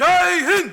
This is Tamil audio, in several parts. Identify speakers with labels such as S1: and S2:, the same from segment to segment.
S1: Jai Hind!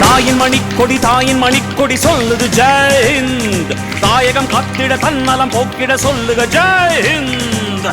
S2: தாயின் மணிக்கொடி தாயின் மணிக்கொடி சொல்லுது ஜெயந்த் தாயகம் காத்திட தன்னலம் போக்கிட சொல்லுக ஜெயஹிந்த்